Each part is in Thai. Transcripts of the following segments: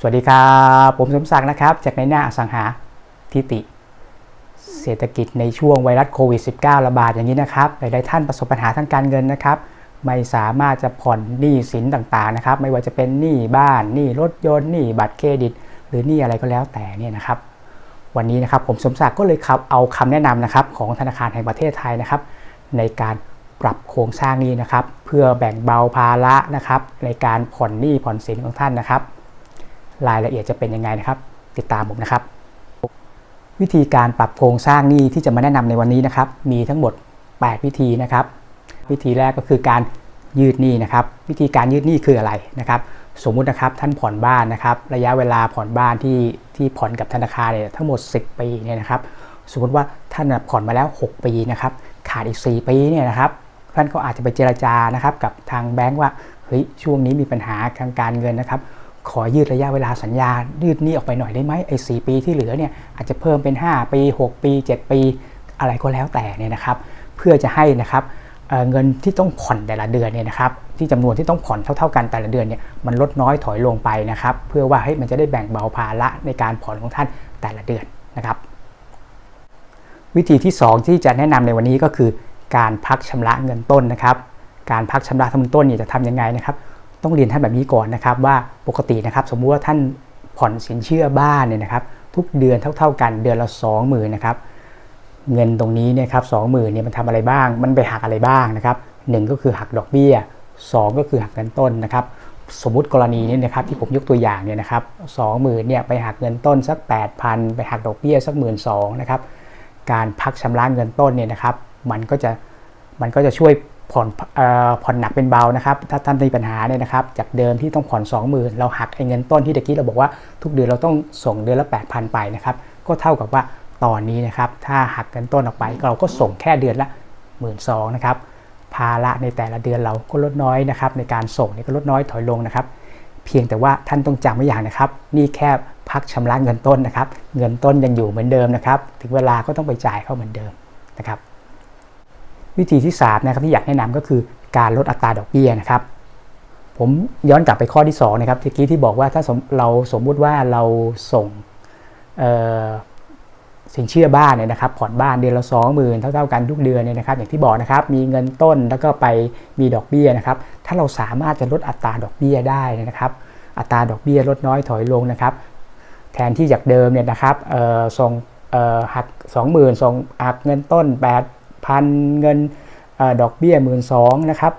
สวัสดีครับ ผมสมศักดิ์นะครับ จากในหน้าอสังหาทิติ เศรษฐกิจในช่วงไวรัสโควิด -19 ระบาดอย่างนี้นะครับ หลาย ๆ ท่านประสบปัญหาทางการเงินนะครับ ไม่สามารถจะผ่อนหนี้สินต่าง ๆ นะครับ ไม่ว่าจะเป็นหนี้บ้านหนี้รถยนต์หนี้บัตรเครดิต หรือหนี้อะไรก็แล้วแต่เนี่ยนะครับ วันนี้นะครับผมสมศักดิ์ก็เลยครับเอาคำแนะนำนะครับของธนาคารแห่งประเทศไทยนะครับ ในการปรับโครงสร้างหนี้นะครับ เพื่อแบ่งเบาภาระนะครับ ในการผ่อนหนี้ผ่อนสินของท่านนะครับ รายละเอียดจะเป็นยังไงนะครับ ติดตามผมนะครับ วิธีการปรับโครงสร้างหนี้ที่จะมาแนะนำในวันนี้นะครับ มีทั้งหมด 8 วิธีนะครับ วิธีแรกก็คือการยืดหนี้นะครับ วิธีการยืดหนี้คืออะไรนะครับ สมมุตินะครับท่านผ่อนบ้านนะครับ ระยะเวลาผ่อนบ้านที่ที่ผ่อนกับธนาคารเนี่ยทั้งหมด 10 ปีเนี่ยนะครับ สมมติว่าท่านผ่อนมาแล้ว 6 ปีนะครับ ขาดอีก 4 ปีเนี่ยนะครับท่านก็อาจจะไปเจรจานะครับ กับทางแบงก์ว่าเฮ้ยช่วงนี้มีปัญหาทางการเงินนะครับ ขอยืดระยะเวลาสัญญา ยืดนี้ออกไปหน่อยได้ไหมไอ้สปีที่เหลือเนี่ยอาจจะเพิ่มเป็น 5 ปี 6 ปี 7 ปี อะไรก็แล้วแต่เนี่ยนะครับ เพื่อจะให้นะครับเเงินที่ต้องผ่อนแต่ละเดือนเนี่ยนะครับที่จำนวนที่ต้องผ่อนเท่า ๆ กันแต่ละเดือนเนี่ยมันลดน้อยถอยลงไปนะครับ เพื่อว่าให้มันจะได้แบ่งเบาภาระในการผ่อนของท่านแต่ละเดือนนะครับ วิธีที่ 2 ที่จะแนะนำในวันนี้ก็คือ การพักชำระเงินต้นนะครับ การพักชำระเงินต้นเนี่ยจะทำยังไงนะครับ ต้องเรียนท่านแบบนี้ก่อนนะครับว่าปกตินะครับ สมมุติว่าท่านผ่อนสินเชื่อบ้านเนี่ยนะครับ ทุกเดือนเท่า ๆกันเดือนละ2 0,000นะครับเงินตรงนี้เนี่ยครับสองหมื่นเนี่ยมันทำอะไรบ้าง มันไปหักอะไรบ้างนะครับหนึ่งก็คือหักดอกเบี้ยสองก็คือหักเงินต้นนะครับ สมมุติกรณีนี้นะครับที่ผมยกตัวอย่างเนี่ยนะครับสองหมื่นเนี่ยไปหักเงินต้นสัก 8,000 ไปหักดอกเบี้ยสักหมื่นสองนะครับการพักชำระเงินต้นเนี่ยนะครับ มันก็จะมันก็จะช่วย ผ่อนผ่อนหนักเป็นเบานะครับ ถ้าท่านมีปัญหาเนี่ยนะครับ จากเดิมที่ต้องผ่อน 20,000 เราหักไอ้เงินต้นที่ตะกี้เราบอกว่าทุกเดือนเราต้องส่งเดือนละ 8,000 ไปนะครับ ก็เท่ากับว่าตอนนี้นะครับ ถ้าหักเงินต้นออกไปเราก็ส่งแค่เดือนละ 1 2ื่นนะครับ ภาระในแต่ละเดือนเราก็ลดน้อยนะครับ ในการส่งนี่ก็ลดน้อยถอยลงนะครับ เพียงแต่ว่าท่านต้องจำไว้อย่างนะครับ นี่แค่พักชำระเงินต้นนะครับ เงินต้นยังอยู่เหมือนเดิมนะครับ ถึงเวลาก็ต้องไปจ่ายเข้าเหมือนเดิมนะครับ วิธีที่3นะครับที่อยากแนะนำก็คือการลดอัตราดอกเบี้ยนะครับ ผมย้อนกลับไปข้อที่2นะครับทีกี้ที่บอกว่าถ้าสมเราสมมุติว่าเราส่งสินเชื่อบ้านเนี่ยนะครับผ่อนบ้านเดือนละ20,000เท่าๆกันทุกเดือนเนี่ยนะครับ อย่างที่บอกนะครับมีเงินต้นแล้วก็ไปมีดอกเบี้ยนะครับ ถ้าเราสามารถจะลดอัตราดอกเบี้ยได้นะครับ อัตราดอกเบี้ยลดน้อยถอยลงนะครับ แทนที่จากเดิมเนี่ยนะครับเอ่อส่งเอ่อหัก20,000ส่งหักเงินต้น 8,000เงินอดอกเบี้ย1 2ื่นสองนะครับ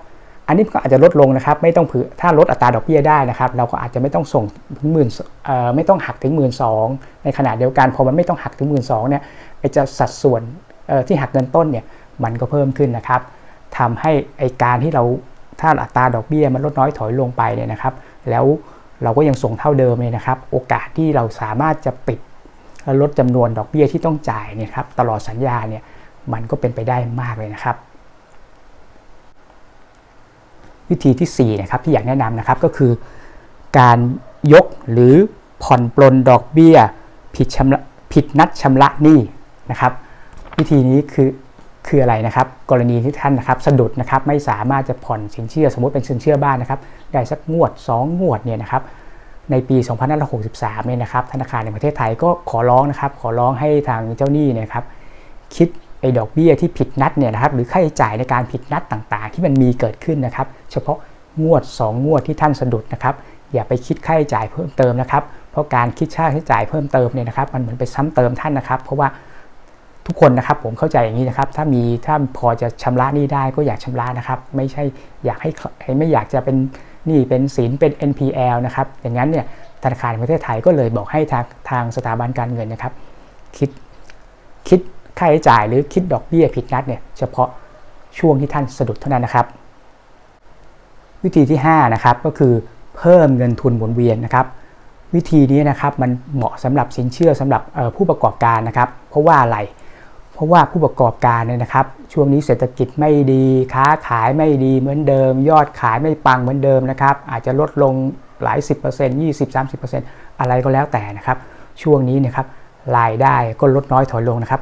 อันนี้ก็อาจจะลดลงนะครับ ไม่ต้องผือถ้าลดอัตราดอกเบี้ยได้นะครับ เราก็อาจจะไม่ต้องส่งถึงหมื่นไม่ต้องหักถึง1 2ื่นสองในขณะเดียวกันพอมันไม่ต้องหักถึง1 2ื่นสองเนี่ยไอจะสัดส่วนที่หักเงินต้นเนี่ยมันก็เพิ่มขึ้นนะครับทำให้ไอการที่เราถ้าอัตราดอกเบี้ยมันลดน้อยถอยลงไปเนี่ยนะครับ แล้วเราก็ยังส่งเท่าเดิมเลยนะครับ โอกาสที่เราสามารถจะปิดละลดจำนวนดอกเบี้ยที่ต้องจ่ายเนี่ยครับตลอดสัญญาเนี่ย มันก็เป็นไปได้มากเลยนะครับ วิธีที่4นะครับที่อยากแนะนำนะครับก็คือ การยกหรือผ่อนปลนดอกเบี้ยผิดชำระผิดนัดชำระหนี้นะครับ วิธีนี้คือคืออะไรนะครับ กรณีที่ท่านนะครับสะดุดนะครับไม่สามารถจะผ่อนสินเชื่อ สมมติเป็นสินเชื่อบ้านนะครับ ได้สักงวด 2 งวดเนี่ยนะครับในปี 2563 เนี่ยนะครับธนาคารในประเทศไทยก็ขอร้องนะครับ ขอร้องให้ทางเจ้าหนี้นี่ยครับ คิด ไอ้ดอกเบี้ยที่ผิดนัดเนี่ยนะครับหรือค่าใช้จ่ายในการผิดนัดต่างๆ ที่มันมีเกิดขึ้นนะครับ เฉพาะงวด 2 งวดที่ท่านสะดุดนะครับ อย่าไปคิดค่าใช้จ่ายเพิ่มเติมนะครับ เพราะการคิดค่าใช้จ่ายเพิ่มเติมเนี่ยนะครับ มันเหมือนไปซ้ำเติมท่านนะครับ เพราะว่าทุกคนนะครับผมเข้าใจอย่างนี้นะครับ ถ้ามีถ้าพอจะชำระหนี้ได้ก็อยากชำระนะครับ ไม่ใช่อยากให้ไม่อยากจะเป็นหนี้เป็นสินเป็น NPL นะครับอย่างนั้นเนี่ยธนาคารแห่งประเทศไทยก็เลยบอกให้ทางทางสถาบันการเงินนะครับ คิดคิด ค่าใช้จ่ายหรือคิดดอกเบี้ยผิดนัดเนี่ยเฉพาะช่วงที่ท่านสะดุดเท่านั้นนะครับ วิธีที่5นะครับก็คือเพิ่มเงินทุนหมุนเวียนนะครับ วิธีนี้นะครับมันเหมาะสำหรับสินเชื่อสำหรับผู้ประกอบการนะครับ เพราะว่าอะไร เพราะว่าผู้ประกอบการเนี่ยนะครับ ช่วงนี้เศรษฐกิจไม่ดี ค้าขายไม่ดีเหมือนเดิม ยอดขายไม่ปังเหมือนเดิมนะครับ อาจจะลดลงหลาย 10% 20 30%อะไรก็แล้วแต่นะครับ ช่วงนี้นะครับรายได้ก็ลดน้อยถอยลงนะครับ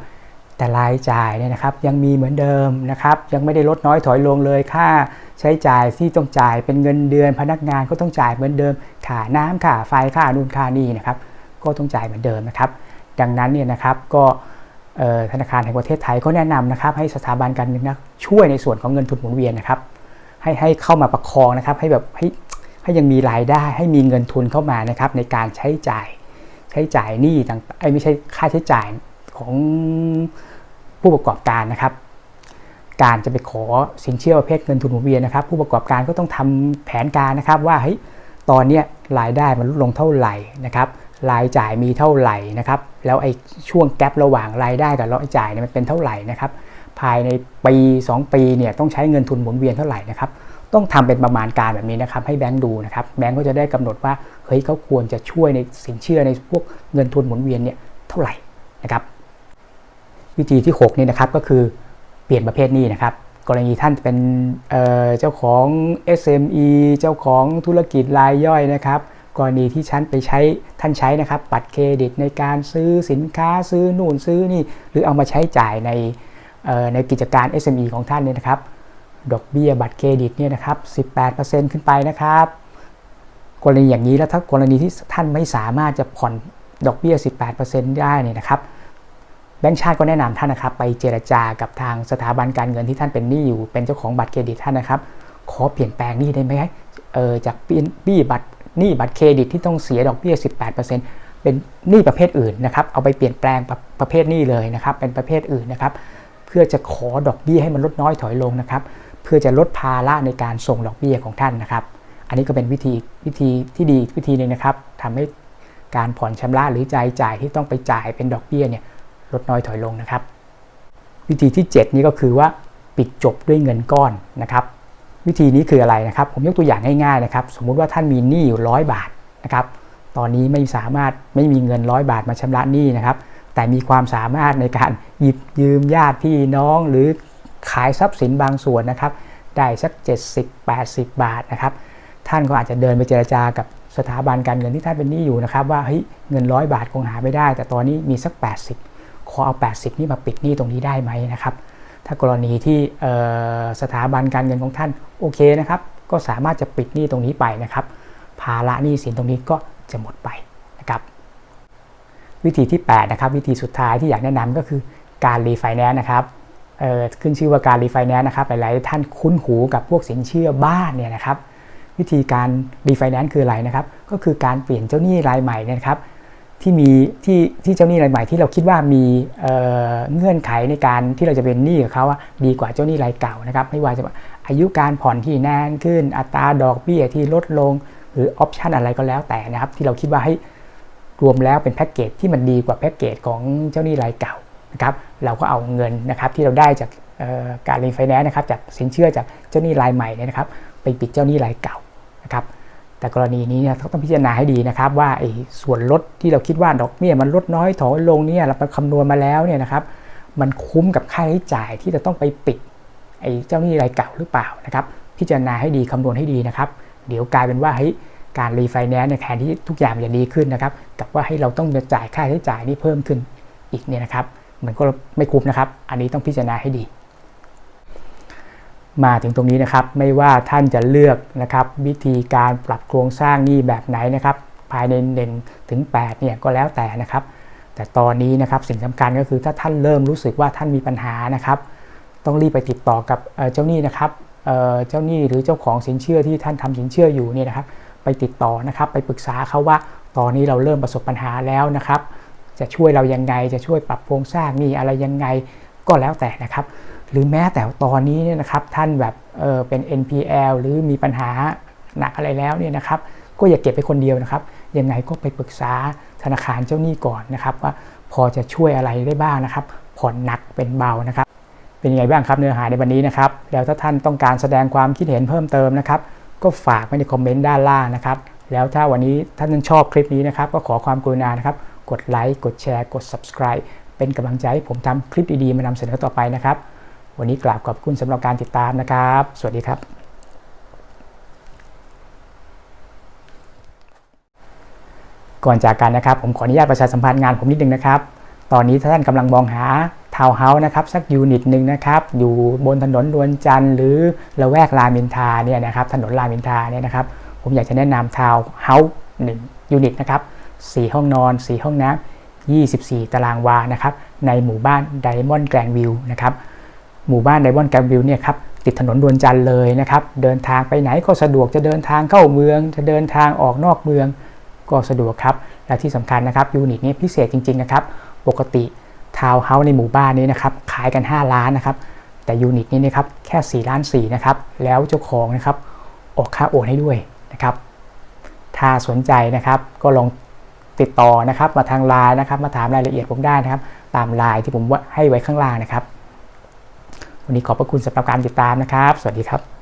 แต่รายจ่ายเนี่ยนะครับยังมีเหมือนเดิมนะครับยังไม่ได้ลดน้อยถอยลงเลยค่าใช้จ่ายที่ต้องจ่ายเป็นเงินเดือน พนักงานก็ต้องจ่ายเหมือนเดิมค่าน้ำค่าไฟค่านู่นค่านี่นะครับก็ต้องจ่ายเหมือนเดิมนะครับ ดังนั้นเนี่ยนะครับก็ธนาคารแห่งประเทศไทยก็แนะนำนะครับ ให้สถาบันการเงินนะช่วยในส่วนของเงินทุนหมุนเวียนนะครับ ให้ให้เข้ามาประคองนะครับ ให้แบบให้ให้ยังมีรายได้ให้มีเงินทุนเข้ามานะครับ ในการใช้จ่ายใช้จ่ายหนี้ต่างไอ้ไม่ใช่ค่าใช้จ่าย ของผู้ประกอบการนะครับ การจะไปขอสินเชื่อประเภทเงินทุนหมุนเวียนนะครับ ผู้ประกอบการก็ต้องทำแผนการนะครับว่าเฮ้ยตอนนี้รายได้มันลดลงเท่าไหร่นะครับรายจ่ายมีเท่าไหร่นะครับ แล้วไอ้ช่วงแกลบระหว่างรายได้กับรายจ่ายเนี่ยมันเป็นเท่าไหร่นะครับ ภายในปี 2 ปีเนี่ยต้องใช้เงินทุนหมุนเวียนเท่าไหร่นะครับ ต้องทำเป็นประมาณการแบบนี้นะครับ ให้แบงก์ดูนะครับ แบงก์ก็จะได้กำหนดว่า เฮ้ยเขาควรจะช่วยในสินเชื่อในพวกเงินทุนหมุนเวียนเนี่ยเท่าไหร่นะครับ วิธีที่ 6 นี่นะครับก็คือเปลี่ยนประเภทหนี้นะครับ กรณีท่านเป็นเเจ้าของ SME เจ้าของธุรกิจรายย่อยนะครับ กรณีที่ฉันไปใช้ท่านใช้นะครับบัตรเครดิตในการซื้อสินค้าซื้อนู่นซื้อนี่ หรือเอามาใช้จ่ายในในกิจการ SME ของท่านเนี่ยนะครับ ดอกเบี้ยบัตรเครดิตเนี่ยนะครับ 18%ขึ้นไปนะครับ กรณีอย่างนี้แล้วถ้ากรณีที่ท่านไม่สามารถจะผ่อนดอกเบี้ย 18%ได้เนี่ยนะครับ แบงก์ชาติก็แนะนำท่านนะครับ ไปเจรจากับทางสถาบันการเงินที่ท่านเป็นหนี้อยู่ เป็นเจ้าของบัตรเครดิตท่านนะครับ ขอเปลี่ยนแปลงหนี้ได้ไหมเออจากบี้บัตรหนี้บัตรเครดิตที่ต้องเสียดอกเบี้ย 18%เป็นหนี้ประเภทอื่นนะครับ เอาไปเปลี่ยนแปลงประเภทหนี้เลยนะครับ เป็นประเภทอื่นนะครับ เพื่อจะขอดอกเบี้ยให้มันลดน้อยถอยลงนะครับ เพื่อจะลดภาระในการส่งดอกเบี้ยของท่านนะครับ อันนี้ก็เป็นวิธีวิธีที่ดีวิธีนึงนะครับทำให้การผ่อนชำระหรือจ่ายจ่ายที่ต้องไปจ่ายเป็นดอกเบี้ยเนี่ย ลดน้อยถอยลงนะครับ วิธีที่ 7 นี้ก็คือว่าปิดจบด้วยเงินก้อนนะครับ วิธีนี้คืออะไรนะครับ ผมยกตัวอย่างง่ายๆนะครับ สมมุติว่าท่านมีหนี้อยู่ร้อยบาทนะครับ ตอนนี้ไม่สามารถไม่มีเงินร้อยบาทมาชำระหนี้นะครับ แต่มีความสามารถในการหยิบยืมญาติพี่น้องหรือขายทรัพย์สินบางส่วนนะครับ ได้สัก 70-80 บาทนะครับ ท่านก็อาจจะเดินไปเจรจากับสถาบันการเงินที่ท่านเป็นหนี้อยู่นะครับ ว่าเฮ้ยเงินร้อยบาทคงหาไม่ได้ แต่ตอนนี้มีสัก 80 ขอเอา 80 นี่มาปิดหนี้ตรงนี้ได้ไหมนะครับ ถ้ากรณีที่สถาบันการเงินของท่านโอเคนะครับ ก็สามารถจะปิดหนี้ตรงนี้ไปนะครับ ภาระหนี้สินตรงนี้ก็จะหมดไปนะครับ วิธีที่ 8 นะครับ วิธีสุดท้ายที่อยากแนะนำก็คือการรีไฟแนนซ์นะครับขึ้นชื่อว่าการรีไฟแนนซ์นะครับหลายๆท่านคุ้นหูกับพวกสินเชื่อบ้านเนี่ยนะครับ วิธีการรีไฟแนนซ์คืออะไรนะครับ ก็คือการเปลี่ยนเจ้าหนี้รายใหม่นะครับ ที่มีที่ที่เจ้าหนี้รายใหม่ที่เราคิดว่ามีเเงื่อนไขในการที่เราจะเป็นหนี้กับเขาดีกว่าเจ้าหนี้รายเก่านะครับไม่ว่าจะอายุการผ่อนที่นานขึ้น อัตราดอกเบี้ยที่ลดลง หรือออปชันอะไรก็แล้วแต่นะครับ ที่เราคิดว่าให้รวมแล้วเป็นแพ็กเกจที่มันดีกว่าแพ็กเกจของเจ้าหนี้รายเก่านะครับ เราก็เอาเงินนะครับที่เราได้จากการรีไฟแนนซ์นะครับจากสินเชื่อจากเจ้าหนี้รายใหม่เนี่ยนะครับ ไปปิดเจ้าหนี้รายเก่านะครับ แต่กรณีนี้เนี่ยต้องพิจารณาให้ดีนะครับ ว่าไอ้ส่วนลดที่เราคิดว่าดอกเบี้ยมันลดน้อยถอยลงเนี่ยเราไปคำนวณมาแล้วเนี่ยนะครับ มันคุ้มกับค่าใช้จ่ายที่จะต้องไปปิดไอ้เจ้าหนี้รายเก่าหรือเปล่านะครับ พิจารณาให้ดีคำนวณให้ดีนะครับ เดี๋ยวกลายเป็นว่าเฮ้ยการรีไฟแนนซ์ในแทนที่ทุกอย่างจะดีขึ้นนะครับกับว่าให้เราต้องจ่ายค่าใช้จ่ายนี่เพิ่มขึ้นอีกเนี่ยนะครับ มันก็ไม่คุ้มนะครับ อันนี้ต้องพิจารณาให้ดี มาถึงตรงนี้นะครับ ไม่ว่าท่านจะเลือกนะครับวิธีการปรับโครงสร้างหนี้แบบไหนนะครับ ภายใน1ถึง8เนี่ยก็แล้วแต่นะครับ แต่ตอนนี้นะครับสิ่งสำคัญก็คือถ้าท่านเริ่มรู้สึกว่าท่านมีปัญหานะครับ ต้องรีบไปติดต่อกับเจ้าหนี้นะครับเจ้าหนี้หรือเจ้าของสินเชื่อที่ท่านทำสินเชื่ออยู่เนี่ยนะครับ ไปติดต่อนะครับ ไปปรึกษาเขาว่าตอนนี้เราเริ่มประสบปัญหาแล้วนะครับ จะช่วยเรายังไงจะช่วยปรับโครงสร้างหนี้อะไรยังไงก็แล้วแต่นะครับ หรือแม้แต่ตอนนี้เนี่ยนะครับท่านแบบเออเป็น NPL หรือมีปัญหาหนักอะไรแล้วเนี่ยนะครับก็อย่าเก็บไปคนเดียวนะครับยังไงก็ไปปรึกษาธนาคารเจ้าหนี้ก่อนนะครับ ว่าพอจะช่วยอะไรได้บ้างนะครับ ผ่อนหนักเป็นเบานะครับ เป็นยังไงบ้างครับเนื้อหาในวันนี้นะครับแล้วถ้าท่านต้องการแสดงความคิดเห็นเพิ่มเติมนะครับ ก็ฝากไว้ในคอมเมนต์ด้านล่างนะครับ แล้วถ้าวันนี้ท่านชอบคลิปนี้นะครับ ก็ขอความกรุณานะครับ กดไลค์กดแชร์ กด subscribe เป็นกำลังใจให้ผมทำคลิปดีๆมานำเสนอต่อไปนะครับ วันนี้กราบขอบคุณสำหรับการติดตามนะครับ สวัสดีครับก่อนจากกันนะครับ ผมขออนุญาตประชาสัมพันธ์งานผมนิดนึงนะครับ ตอนนี้ถ้าท่านกำลังมองหาทาวน์เฮาส์นะครับสักยูนิตหนึ่งนะครับ อยู่บนถนนดวนจันทร์หรือละแวกรามินทาเนี่ยนะครับถนนรามินทาเนี่ยนะครับ ผมอยากจะแนะนำทาวน์เฮาส์หนึ่งยูนิตนะครับ4ห้องนอน 4 ห้องน้ำ24 ตารางวานะครับ ในหมู่บ้านไดมอนด์แกรนวิวนะครับ หมู่บ้านไดมอนแกรนวิวเนี่ยครับติดถนนดวนจันทร์เลยนะครับ เดินทางไปไหนก็สะดวกจะเดินทางเข้าเมือง จะเดินทางออกนอกเมืองก็สะดวกครับ และที่สำคัญนะครับยูนิตนี้พิเศษจริงๆนะครับ ปกติทาวน์เฮาส์ในหมู่บ้านนี้นะครับขายกัน 5 ล้านนะครับ แต่ยูนิตนี้นะครับแค่4ล้าน4นะครับ แล้วเจ้าของนะครับออกค่าโอนให้ด้วยนะครับ ถ้าสนใจนะครับก็ลองติดต่อนะครับมาทางไลน์นะครับ มาถามรายละเอียดผมได้นะครับ ตามไลน์ที่ผมให้ไว้ข้างล่างนะครับ วันนี้ขอบพระคุณสำหรับการติดตามนะครับ สวัสดีครับ